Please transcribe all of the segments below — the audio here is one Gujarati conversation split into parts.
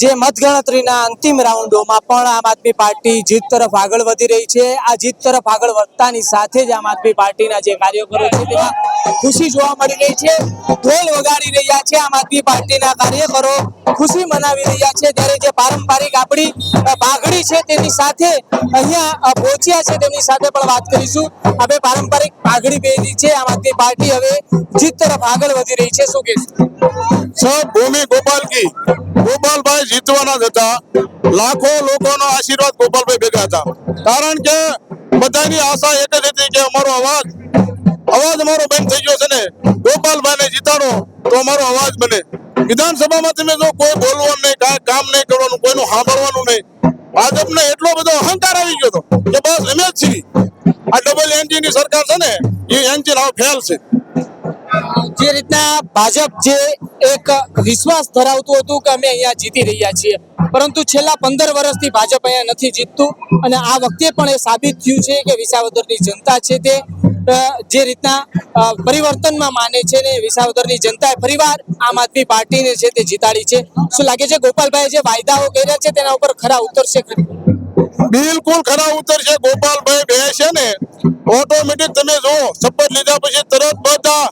જે મતગણતરીના અંતિમ રાઉન્ડોમાં પણ આમ આદમી પાર્ટી જીત તરફ આગળ વધી રહી છે. આ જીત તરફ આગળ વધતાની સાથે જ આમ આદમી પાર્ટીના જે કાર્યકરો છે, તેમાં ખુશી જોવા મળી રહી છે. ઢોલ વગાડી રહ્યા છે આમ આદમી પાર્ટીના કાર્યકરો. ખુશી મનાવી રહ્યા છે ત્યારે જે પારંપરિક આપણી પાઘડી છે તેની સાથે અહીંયા પહોંચ્યા છે તેમની સાથે પણ વાત કરીશું. હવે પારંપરિક પાઘડી પહેરી છે આમ આદમી પાર્ટી. હવે જીત તરફ આગળ વધી રહી છે. શું કહેશો? સબ ભૂમિ ગોપાલ કી. ગોપાલભાઈ જીતવાના હતા. લાખો લોકોનો આશીર્વાદ ગોપાલભાઈ ભેગા હતા. કારણ કે બધાની આશા એક જ હતી કે અમારો અવાજ અવાજ અમારો બંધ થઈ ગયો છે ને. ગોપાલભાઈને જીતાડો તો અમારો અવાજ બને. વિધાનસભામાં તમે જો કોઈ બોલવાનું નહીં, કાંઈ કામ નહીં કરવાનું, કોઈનું સાંભળવાનું નહીં. ભાજપને એટલો બધો અહંકાર આવી ગયો હતો કે બસ અમે જ છીએ. આ ડબલ એન્જિન સરકાર છે ને, એ એન્જિન આવ ફેલ છે. જે રીતના ભાજપ જે એક વિશ્વાસ ધરાવતું હતું કે અમે અહીંયા જીતી રહ્યા છીએ. પરંતુ છેલ્લા પંદર વર્ષથી ભાજપ અહીંયા નથી જીતતું અને આ વખતે પણ એ સાબિત થયું છે કે વિસાવદરની જનતા છે તે જે રીતના પરિવર્તનમાં માને છે ને વિસાવદરની જનતાએ ફરીવાર આમ આદમી પાર્ટીને છે તે જીતાડી છે. શું લાગે છે ગોપાલભાઈ જે વાયદાઓ કર્યા છે તેના ઉપર ખરા ઉતરશે બિલકુલ ખરા ઉતરશે ગોપાલભાઈ બે છે ને. ઓટોમેટિક તમે જો શપથ લીધા પછી તરત બધા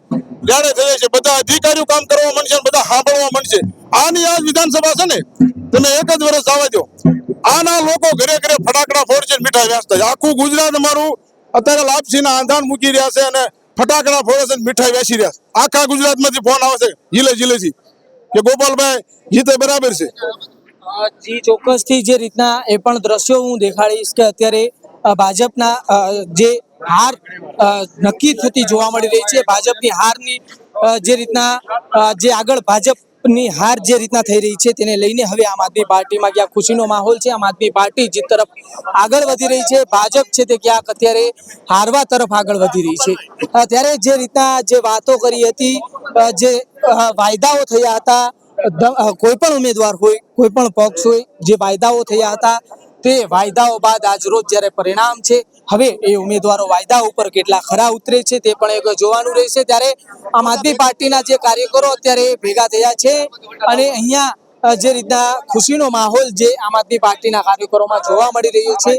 જ્યારે થયે છે બધા અધિકારીઓ કામ કરવા માંડશે બધા સાંભળવા માંડશે. આની આ વિધાનસભા છે ને, તમે એક જ વર્ષ આવવા દો. આના લોકો ઘરે ઘરે ફટાકડા ફોડશે મીઠાઈ વેચતા છે આખું ગુજરાત અમારું અત્યારે લાપસીના આંધાણ મૂકી રહ્યા છે અને ફટાકડા ફોડે છે મીઠાઈ વેચી રહ્યા છે. આખા ગુજરાતમાંથી ફોન આવે છે જીલે જીલેથી કે ગોપાલભાઈ જીતે બરાબર છે. જી ચોક્કસથી જે રીતના એ પણ દ્રશ્યો હું દેખાડીશ કે અત્યારે ભાજપના જે હાર નક્કી થતી જોવા મળી રહી છે. ભાજપની હારની જે રીતના જે આગળ ભાજપની હાર જે રીતના થઈ રહી છે તેને લઈને હવે આમ આદમી પાર્ટીમાં ક્યાંક ખુશીનો માહોલ છે. આમ આદમી પાર્ટી જે તરફ આગળ વધી રહી છે. ભાજપ છે તે ક્યાંક અત્યારે હારવા તરફ આગળ વધી રહી છે. ત્યારે જે રીતના જે વાતો કરી હતી જે વાયદાઓ થયા હતા કોઈ પણ ઉમેદવાર હોય કોઈ પણ પક્ષ હોય, જે વાયદાઓ થયા હતા, તે વાયદાઓ બાદ આજ રોજ જ્યારે પરિણામ છે હવે એ ઉમેદવારો વાયદા ઉપર કેટલા ખરા ઉતરે છે તે પણ એક જોવાનું રહેશે. ત્યારે આમ આદમી પાર્ટીના જે કાર્યકરો અત્યારે ભેગા થયા છે અને અહીંયા જે રીતના ખુશીનો માહોલ જે આમ આદમી પાર્ટીના કાર્યકરોમાં જોવા મળી રહ્યો છે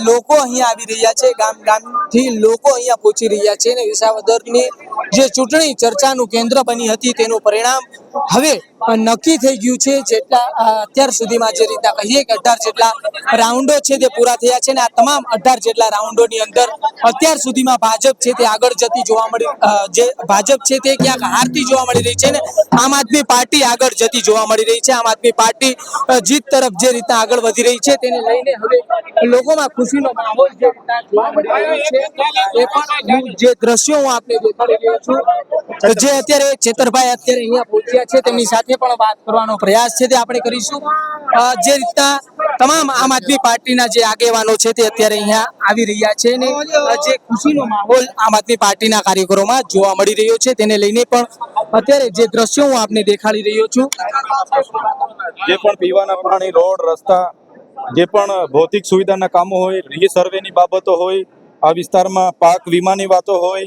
લોકો અહીંયા આવી રહ્યા છે, ગામ ગામથી લોકો અહીંયા પહોંચી રહ્યા છે અને વિસાવદરની જે ચૂંટણી ચર્ચાનું કેન્દ્ર બની હતી તેનું પરિણામ હવે નક્કી થઈ ગયું છે જેટલા અત્યાર સુધીમાં જે રીતના કહીએ કે અઢાર જેટલા રાઉન્ડો છે તે પૂરા થયા છે અને આ તમામ અઢાર જેટલા રાઉન્ડોની અંદર અત્યાર સુધીમાં ભાજપ છે તે આગળ જતી જોવા મળી જે ભાજપ છે તે ક્યાંક હારતી જોવા મળી રહી છે ને આમ આદમી પાર્ટી આગળ જતી જોવા મળી રહી છે. આમ આદમી પાર્ટી જીત તરફ જે રીતના આગળ વધી રહી છે તેને લઈને હવે લોકોમાં ખુશીનો માહોલ જે જોવા મળી રહ્યો છે એ પણ જે દ્રશ્યો હું આપને દેખાડી રહ્યો છું, જે અત્યારે ચેતરભાઈ અત્યારે અહીંયા પહોંચ્યા છે, તેમની સાથે પણ વાત કરવાનો પ્રયાસ છે, તે આપણે કરીશું. જે રીતના તમામ આમ આદમી પાર્ટીના જે આગેવાનો છે, તે અત્યારે અહીંયા આવી રહ્યા છે ને જે ખુશીનો માહોલ આમ આદમી પાર્ટીના કાર્યકરોમાં જોવા મળી રહ્યો છે, તેને લઈને પણ અત્યારે જે દ્રશ્યો હું આપને દેખાડી રહ્યો છું. જે પણ પીવાના પાણી, રોડ, રસ્તા, જે પણ ભૌતિક સુવિધાના કામો હોય, રીસર્વેની બાબતો હોય, આ વિસ્તારમાં પાક વીમાની વાતો હોય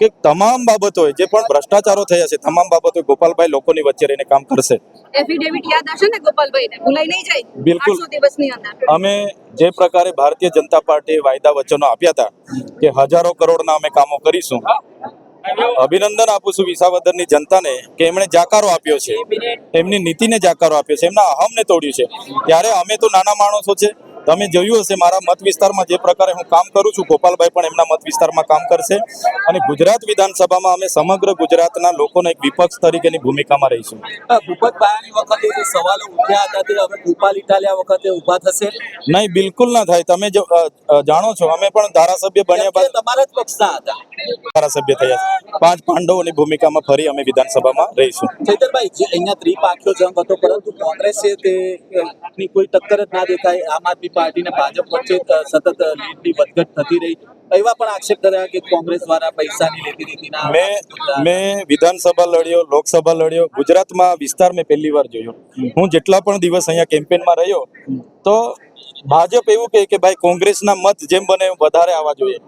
કે તમામ બાબતો હોય જે પણ ભ્રષ્ટાચારો થયા છે તમામ બાબતો ગોપાલભાઈ લોકોની વચ્ચે રહીને કામ કરશે. એફિડેવિટ યાદ હશે ને ગોપાલભાઈને? ભૂલાઈ નહીં જાય? બિલકુલ. દિવસની અંદર. અમે જે પ્રકારે ભારતીય જનતા પાર્ટીએ વાયદા વચનો આપ્યા હતા કે હજારો કરોડના અમે કામો કરીશું. અભિનંદન આપું છું વિસાવદરની જનતાને કે એમણે જાકારો આપ્યો છે. એમની નીતિને જાકારો આપ્યો છે. એમના અહમને તોડ્યું છે. ત્યારે અમે તો નાના માણસો છે. તમે જોયું હશે મારા મત વિસ્તારમાં જે પ્રકારે હું કામ કરું છું ગોપાલભાઈ પણ એમના મત વિસ્તારમાં કામ કરશે. અને ગુજરાત વિધાનસભામાં અમે સમગ્ર ગુજરાતના લોકોને એક વિપક્ષ તરીકેની ભૂમિકામાં રહીશું. ભૂપતભાઈની વખતે જે સવાલો ઉઠ્યા હતા તે હવે ગોપાલ ઇટાલિયા વખતે ઊભા થશે? નહીં બિલકુલ ના થાય. તમે જાણો છો અમે પણ ધારાસભ્ય બન્યા બાદ તમારા જ પક્ષના હતા. ધારાસભ્ય થયા છે. પાંચ પાંડવોની ભૂમિકામાં ફરી અમે વિધાનસભામાં રહીશું. ચૈતરભાઈ જે અહીંયા ત્રિપાખ્યો જંગ હતો પરંતુ કોંગ્રેસે તે કોઈ ટક્કર જ ના દેખાય આમ આદમી પાર્ટી અને ભાજપ વચ્ચે સતત લીડની વધઘટ થતી રહી. એવા પણ આક્ષેપ કર્યા કે કોંગ્રેસ દ્વારા પૈસાની લેતી મેં મેં વિધાનસભા લડ્યો લોકસભા લડ્યો. ગુજરાતમાં વિસ્તાર મેં પહેલી વાર જોયો. હું જેટલા પણ દિવસ અહીંયા કેમ્પેનમાં રહ્યો તો ભાજપ એવું કહે કે ભાઈ કોંગ્રેસના મત જેમ બને વધારે આવવા જોઈએ.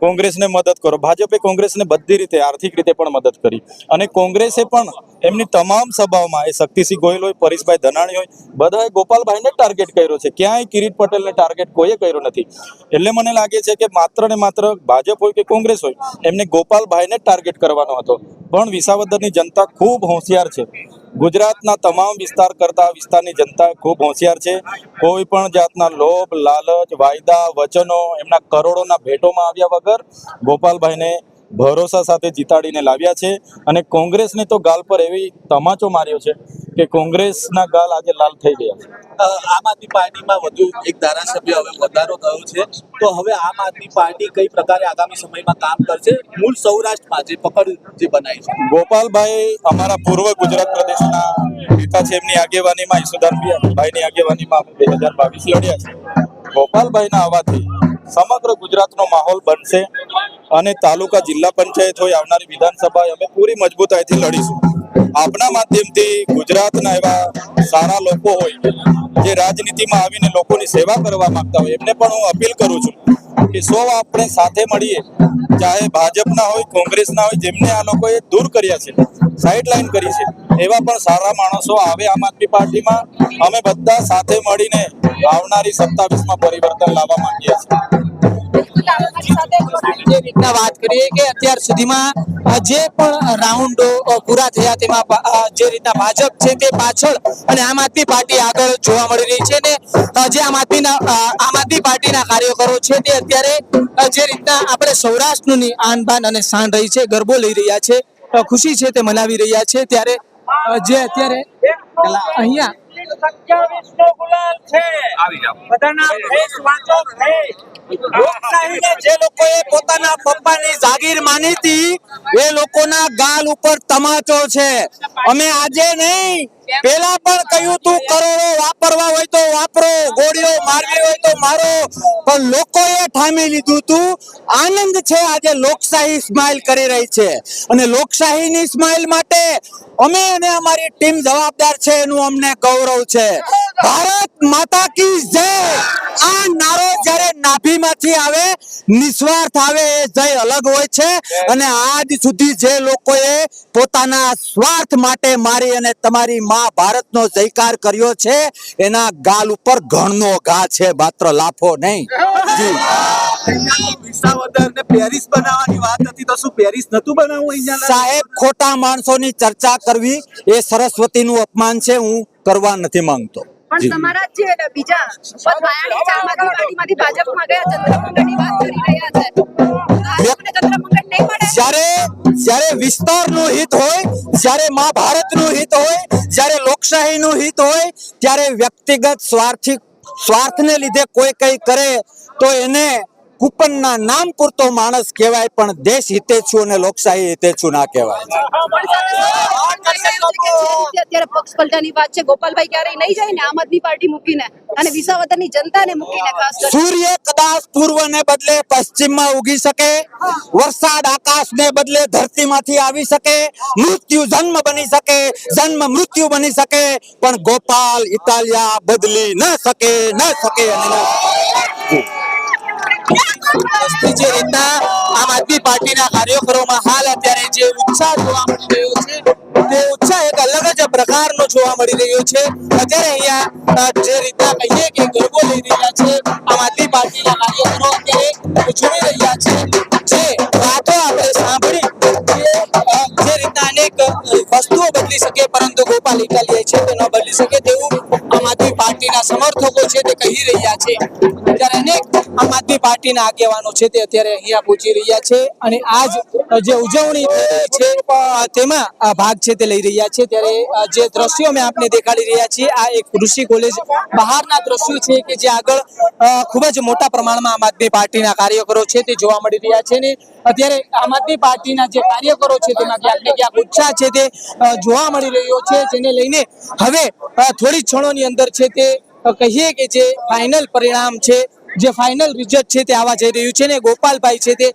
કોંગ્રેસને મદદ કરો. ભાજપે કોંગ્રેસને બધી રીતે, આર્થિક રીતે પણ મદદ કરી. અને કોંગ્રેસે પણ એમની તમામ સભાઓમાં, એ શક્તિસિંહ ગોયલ હોય, પરેશભાઈ ધનાણી હોય, બધાએ ગોપાલભાઈને ટાર્ગેટ કર્યો છે. ક્યાંય કિરીટ પટેલને ટાર્ગેટ કોઈએ કર્યો નથી. એટલે મને લાગે છે કે માત્ર ને માત્ર ભાજપ હોય કે કોંગ્રેસ હોય, એમને ગોપાલભાઈને ટાર્ગેટ કરવાનો હતો. પણ વિસાવદરની જનતા ખૂબ હોશિયાર છે. ગુજરાતના તમામ વિસ્તાર કરતા વિસ્તારની જનતા ખૂબ હોશિયાર છે. કોઈ પણ જાતના લોભ, લાલચ, વાયદા, વચનો એમના કરોડોના ભેટોમાં આવ્યા વગર ગોપાલભાઈને ભરોસા સાથે જીતાડીને લાવ્યા છે. અને કોંગ્રેસને તો ગાલ પર એવી તમાચો માર્યો છે. કે કોંગ્રેસના ગાલ આજે લાલ થઈ ગયા છે. આમ આદમી પાર્ટીમાં વધુ એક ધારાસભ્ય હવે વધારો થયો છે. તો હવે આમ આદમી પાર્ટી કઈ પ્રકારે આગામી સમયમાં કામ કરશે? મૂળ સૌરાષ્ટ્રમાં જે પકડ જે બનાવી છે. ગોપાલભાઈ અમારા પૂર્વ ગુજરાત પ્રદેશના નેતા છે એમની આગેવાનીમાં ઈસુદાનભાઈની આગેવાનીમાં બે હજાર બાવીસ લડ્યા છે. ગોપાલભાઈના આવવાથી સમગ્ર ગુજરાતનો માહોલ બનશે અને તાલુકા જિલ્લા પંચાયત હોય આવનારી વિધાનસભા અમે પૂરી મજબૂતાઈથી લડીશું. આપના માધ્યમથી ગુજરાતના એવા સારા લોકો હોય, જે રાજનીતિમાં આવીને લોકોની સેવા કરવા માંગતા હોય, એમને પણ હું અપીલ કરું છું. કે આપણે સાથે મળીએ, ચાહે ભાજપના હોય કોંગ્રેસના હોય, જેમને આ લોકોએ દૂર કર્યા છે સાઈડ લાઈન કરી છે, એવા પણ સારા માણસો આવે આમ આદમી પાર્ટીમાં. અમે બધા સાથે મળીને આવનારી સત્તાવીસમાં પરિવર્તન લાવવા માંગીએ છીએ. વાત કરીએ કે અત્યાર સુધીમાં જે પણ રાઉન્ડો પૂરા થયા તેમાં જે રીતના ભાજપ છે તે પાછળ અને આમ આદમી પાર્ટી આગળ જોવા મળી રહી છે ને જે આમ આમ આદમી પાર્ટીના કાર્યકરો છે તે અત્યારે જે રીતના આપણે સૌરાષ્ટ્રનું ની આન બાન અને શાન રહી છે ગરબો લઈ રહ્યા છે ખુશી છે તે મનાવી રહ્યા છે ત્યારે જે અત્યારે અહીંયા જે લોકોએ પોતાના પપ્પાની જાગીર માની હતી એ લોકોના ગાલ ઉપર તમાચો છે. અમે આજે નહીં પેલા પણ કહ્યું તું કરોડો વાપરવા હોય તો વાપરો, ગોળીઓ મારવી હોય તો મારો. પણ લોકોએ ઠામી લીધું તું. આનંદ છે આજે લોકશાહી સ્માઇલ કરી રહી છે. અને લોકશાહીની સ્માઇલ માટે અમે અને અમારી ટીમ જવાબદાર છે, એનું અમને ગૌરવ છે. ભારત માતા કી જય! આ નારો જ્યારે નાભીમાંથી આવે નિસ્વાર્થ આવે એ જય અલગ હોય છે. અને આજ સુધી જે લોકોએ પોતાના સ્વાર્થ માટે મારી અને તમારી માં ભારતનો જયકાર કર્યો છે એના ગાલ ઉપર ઘણનો ઘા છે માત્ર લાફો નહીં. જી. વિસાવદર ને બનાવવાની વાત હતી તો પેરિસ નતું બનાવવું અહીંયા સાહેબ ખોટા માણસોની ચર્ચા કરવી એ સરસ્વતીનું અપમાન છે હું કરવા નથી માંગતો. પણ તમારા જે બીજા પદ વાયાણી છે આમ આદમી પાર્ટીમાંથી ભાજપમાં ગયા ચંદ્રમંગળની વાત કરી રહ્યા છે. આ ચંદ્રમંગળ નહીં મળે? જ્યારે જ્યારે વિસ્તારનું હિત હોય જ્યારે મહાભારતનું હિત હોય જ્યારે લોકશાહીનું હિત હોય ત્યારે વ્યક્તિગત સ્વાર્થી સ્વાર્થને લીધે કોઈ કઈ કરે તો એને કૂપનના નામ પૂરતો માણસ કહેવાય પણ દેશ હિતેચ્છુ અને લોકશાહી હિતેચ્છુ ના કહેવાય અત્યારે પક્ષ પલટાની વાત છે ગોપાલભાઈ ક્યારેય નહીં જાય ને આમ આદમી પાર્ટી મૂકીને અને વિસાવદરની જનતાને મૂકીને ખાસ સૂર્ય કદાચ પૂર્વને બદલે પશ્ચિમમાં ઉગી શકે વરસાદ આકાશને બદલે ધરતીમાંથી આવી શકે મૃત્યુ જન્મ બની શકે જન્મ મૃત્યુ બની શકે પણ ગોપાલ ઇટાલિયા બદલી ન શકે ન શકે અને ન શકે. જે રીતના આમ આદમી પાર્ટીના કાર્યકરોમાં હાલ અત્યારે જે ઉત્સાહ જોવા મળી રહ્યો છે, તે ઉત્સાહ એક અલગ જ પ્રકારનો જોવા મળી રહ્યો છે. અત્યારે અહીંયા જે રીતના કહીએ કે ગરબો લઈ રહ્યા છે, આમ આદમી પાર્ટીના કાર્યકરો અત્યારે ઉજવી રહ્યા છે. જે વાતો આપણે સાંભળી જે રીતના અનેક વસ્તુઓ બદલી શકે, પરંતુ ગોપાલ ઇટાલિયા છે તે ન બદલી શકે તેવું પાર્ટીના સમર્થકો છે તે કહી રહ્યા છે. ત્યારે અનેક આમ આદમી પાર્ટીના આગેવાનો છે તે અત્યારે અહીંયા પહોંચી રહ્યા છે અને આજ જે ઉજવણી છે તેમાં ભાગ છે તે લઈ રહ્યા છે. ત્યારે જે દ્રશ્યો મેં આપને દેખાડી રહ્યા છીએ, આ એક કૃષિ કોલેજ બહારના દ્રશ્યો છે કે જે આગળ ખૂબ જ મોટા પ્રમાણમાં આમ આદમી પાર્ટીના કાર્યકરો છે તે જોવા મળી રહ્યા છે ને અત્યારે આમ આદમી પાર્ટીના જે કાર્યકરો છે તેમાં ક્યાંક ને ક્યાંક ઉત્સાહ છે તે જોવા મળી રહ્યો છે. જેને લઈને હવે થોડી ક્ષણોની અંદર છે તે કહીએ કે જે ફાઇનલ પરિણામ છે, જે ફાઇનલ રિઝલ્ટ છે તે આવા જઈ રહ્યું છે ને ગોપાલભાઈ છે તે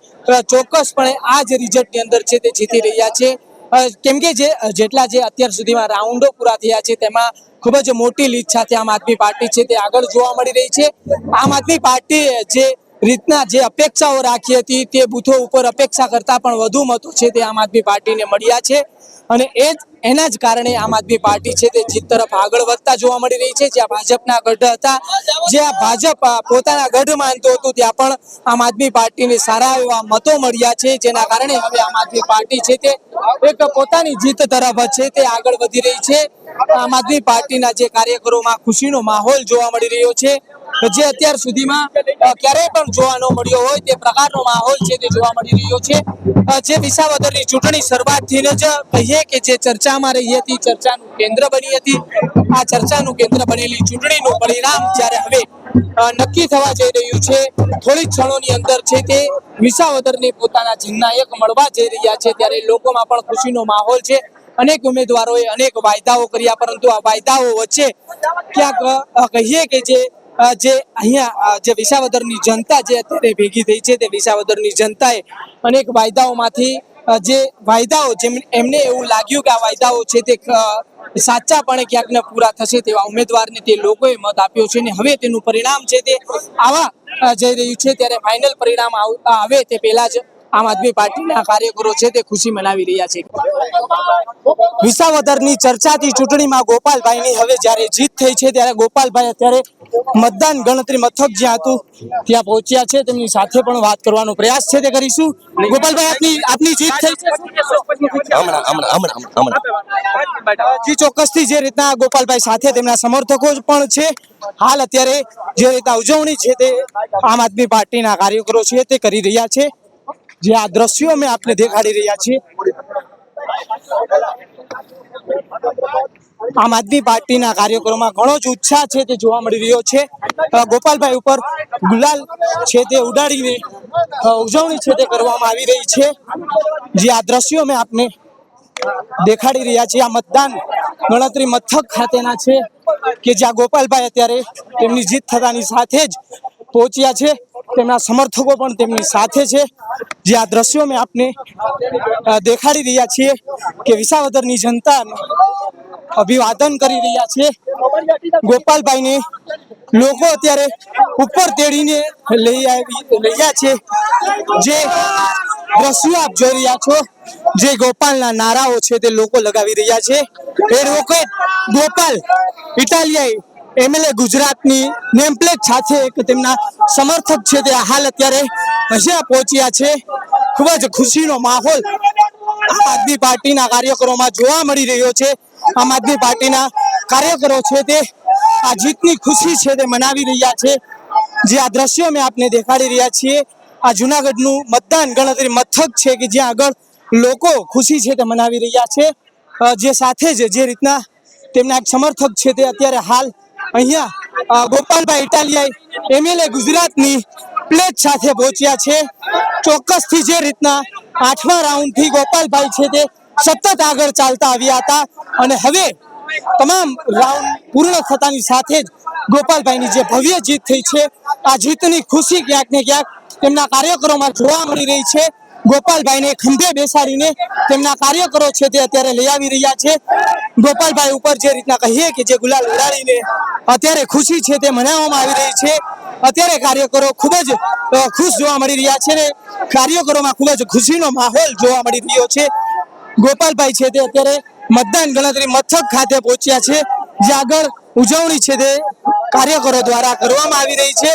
ચોક્કસપણે આ જ રિઝલ્ટની અંદર છે તે જીતી રહ્યા છે. કેમ કે જે, જેટલા જે અત્યાર સુધીમાં રાઉન્ડો પૂરા થયા છે તેમાં ખૂબ જ મોટી લીડ સાથે આમ આદમી પાર્ટી છે તે આગળ જોવા મળી રહી છે. આમ આદમી પાર્ટી જે રીતના જે અપેક્ષાઓ રાખી હતી તે બૂથો ઉપર અપેક્ષા કરતા પણ વધુ મતો છે તે આમ આદમી પાર્ટીને મળ્યા છે. અને એ એના જ કારણે આમ આદમી પાર્ટી છે તે જીત તરફ આગળ વધતા જોવા મળી રહી છે. જ્યાં ભાજપના ગઢ હતા, જ્યાં ભાજપ પોતાના ગઢ માનતો હતું, ત્યાં પણ આમ આદમી પાર્ટીને સારા એવા મતો મળ્યા છે. જેના કારણે હવે આમ આદમી પાર્ટી છે તે એક પોતાની જીત તરફ છે તે આગળ વધી રહી છે. આમ આદમી પાર્ટીના જે કાર્યકરોમાં ખુશીનો માહોલ જોવા મળી રહ્યો છે. જે અત્યાર સુધીમાં ક્યારેય પણ જોવા ન મળ્યો હોય, તે પ્રકારનો માહોલ છે તે જોવા મળી રહ્યો છે. જે વિસાવદરની ચૂંટણી શરૂઆતથી જ કહીએ કે જે ચર્ચામાં રહી હતી, ચર્ચાનું કેન્દ્ર બની હતી. આ ચર્ચાનું કેન્દ્ર બનેલી ચૂંટણીનું પરિણામ જ્યારે હવે નક્કી થવા જઈ રહ્યું છે, થોડી ક્ષણોની અંદર છે તે વિસાવદરને પોતાના જનનાયક મળવા જઈ રહ્યા છે ત્યારે લોકોમાં પણ ખુશીનો માહોલ છે. અનેક ઉમેદવારોએ અનેક વાયદાઓ કર્યા, પરંતુ આ વાયદાઓ વચ્ચે ક્યાંક કહીએ કે જે જે અહીંયા જે વિસાવદરની જનતા જે અત્યારે ભેગી થઈ છે તે વિસાવદરની જનતાએ અનેક વાયદાઓમાંથી જે વાયદાઓ જેમ, એમને એવું લાગ્યું કે આ વાયદાઓ છે તે સાચાપણે ક્યાંક ને પૂરા થશે તેવા ઉમેદવારને તે લોકોએ મત આપ્યો છે અને હવે તેનું પરિણામ છે તે આવા જઈ રહ્યું છે, ત્યારે ફાઇનલ પરિણામ આવે તે પહેલા જ આમ આદમી પાર્ટીના કાર્યકરો છે તે ખુશી મનાવી રહ્યા છે. વિસાવદરની ચર્ચાથી ચૂંટણીમાં ગોપાલભાઈની હવે જ્યારે જીત થઈ છે ત્યારે ગોપાલભાઈ અત્યારે મતદાન ગણતરી મથક જ્યાં હતું ત્યાં પહોંચ્યા છે. તેમની સાથે પણ વાત કરવાનો પ્રયાસ છે તે કરીશું. ગોપાલભાઈ આપની આપની જીત થઈ છે? જી ચોક્કસથી જે રીતના ગોપાલભાઈ સાથે તેમના સમર્થકો પણ છે હાલ અત્યારે જે રીતના ઉજવણી છે તે આમ આદમી પાર્ટીના કાર્યકરો છે તે કરી રહ્યા છે. જે આ દ્રશ્યો અમે આપને દેખાડી રહ્યા છીએ. આમ આદમી પાર્ટીના કાર્યક્રમમાં ઘણો જ ઉત્સાહ છે તે જોવા મળી રહ્યો છે. ગોપાલભાઈ ઉપર ગુલાલ છે તે ઉડાડીને ઉજવણી છે તે કરવામાં આવી રહી છે. જે આ દ્રશ્યો અમે આપને દેખાડી રહ્યા છે આ મતદાન ગણતરી મથક ખાતેના છે કે જ્યાં ગોપાલભાઈ અત્યારે તેમની જીત થતાની સાથે જ પહોંચ્યા છે. તેમના સમર્થકો પણ તેમની સાથે છે. જે આ દ્રશ્યો મેં આપને દેખાડી રહ્યા છીએ કે વિસાવદરની જનતા અભિવાદન કરી રહ્યા છે. ગોપાલભાઈને લોકો અત્યારે ઉપર તેડીને લઈ આવી રહ્યા છે. જે દ્રશ્યો આપ જોઈ રહ્યા છો, જે ગોપાલના નારાઓ છે તે લોકો લગાવી રહ્યા છે. એડવોકેટ ગોપાલ, ઇટાલિયાઈ એમએલએ ગુજરાતની નેમપ્લેટ સાથે એક તેમના સમર્થક છે તે હાલ અત્યારે અહીંયા પહોંચ્યા છે. ખૂબ જ ખુશીનો માહોલ આમ આદમી પાર્ટીના કાર્યકરોમાં જોવા મળી રહ્યો છે. આમ આદમી પાર્ટીના કાર્યકરો છે તે આ જીતની ખુશી છે તે મનાવી રહ્યા છે. જે આ દ્રશ્યો મેં આપને દેખાડી રહ્યા છીએ, આ જુનાગઢનું મતદાન ગણતરી મથક છે કે જ્યાં આગળ લોકો ખુશી છે તે મનાવી રહ્યા છે. જે સાથે જ જે રીતના તેમના એક સમર્થક છે તે અત્યારે હાલ અહીંયા ગોપાલભાઈ ઇટાલિયાઈ એમએલએ ગુજરાતની પ્લેટ સાથે પહોંચ્યા છે. ચોક્કસથી જે રીતના આઠમા રાઉન્ડથી ગોપાલભાઈ છે તે સતત આગળ ચાલતા આવ્યા હતા. અને હવે તમામ રાઉન્ડ પૂર્ણ થતાની સાથે જ ગોપાલભાઈની જે ભવ્ય જીત થઈ છે, આ જીતની ખુશી ક્યાંક ને ક્યાંક તેમના કાર્યકરોમાં જોવા મળી રહી છે. ગોપાલભાઈને ખંભે બેસાડીને તેમના કાર્યકરો છે તે અત્યારે લઈ આવી રહ્યા છે. ગોપાલભાઈ ઉપર જે રીતના કહીએ કે જે ગુલાલ ઉડાડીને અત્યારે ખુશી છે તે મનાવવામાં આવી રહી છે. અત્યારે કાર્યકરો ખૂબ જ ખુશ જોવા મળી રહ્યા છે ને કાર્યકરોમાં ખૂબ જ ખુશીનો માહોલ જોવા મળી રહ્યો છે. ગોપાલભાઈ છે તે અત્યારે મતદાન ગણતરી મથક ખાતે પહોંચ્યા છે. જે આગળ ઉજવણી છે તે કાર્યકરો દ્વારા કરવામાં આવી રહી છે.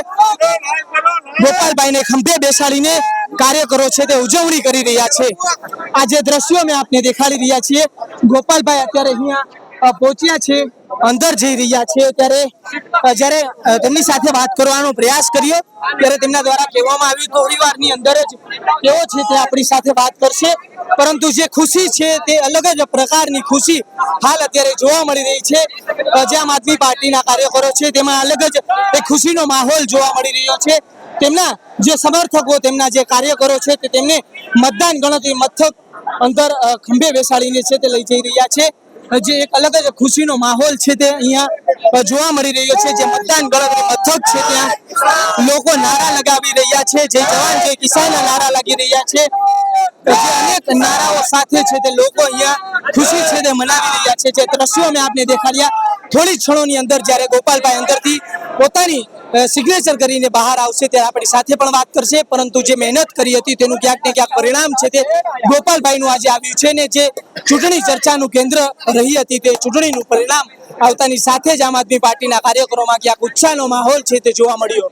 ગોપાલભાઈને ખંભે બેસાડીને કાર્યકરો છે તે ઉજવણી કરી રહ્યા છે. આ જે દ્રશ્યો અમે આપને દેખાડી રહ્યા છીએ, ગોપાલભાઈ અત્યારે અહીંયા પહોંચ્યા છે, અંદર જઈ રહ્યા છે. ત્યારે જ્યારે તેમની સાથે વાત કરવાનો પ્રયાસ કર્યો, ત્યારે તેમના દ્વારા કહેવામાં આવ્યું થોડી વારની અંદર જ કેવો છે તે આપણી સાથે વાત કરશે. પરંતુ જે ખુશી છે તે અલગ જ પ્રકારની ખુશી હાલ અત્યારે જોવા મળી રહી છે. જે આમ આદમી પાર્ટીના કાર્યકરો છે, તેમાં અલગ જ એક ખુશીનો માહોલ જોવા મળી રહ્યો છે. તેમના જે સમર્થકો, તેમના જે કાર્યકરો છે તે તેમને મતદાન ગણતરી મથક અંદર ખંભે બેસાડીને છે તે લઈ જઈ રહ્યા છે. જે એક અલગ જ ખુશીનો માહોલ છે તે અહીંયા જોવા મળી રહ્યો છે, જે મતદાન ગણતરી મથક છે ત્યાં. લોકો નારા લગાવી રહ્યા છે, જે જવાન, જે કિસાનના નારા લાગી રહ્યા છે. અંદર જ્યારે ગોપાલભાઈ અંદરથી પોતાની સિગ્નેચર કરીને બહાર આવશે ત્યારે આપણી સાથે પણ વાત કરશે. પરંતુ જે મહેનત કરી હતી તેનું ક્યાંક ને ક્યાંક પરિણામ છે તે ગોપાલભાઈનું આજે આવ્યું છે ને જે ચૂંટણી ચર્ચાનું કેન્દ્ર રહી હતી તે ચૂંટણીનું પરિણામ આવતાની સાથે જ આમ આદમી પાર્ટીના કાર્યકરોમાં ક્યાંક ઉત્સાહનો માહોલ છે તે જોવા મળ્યો.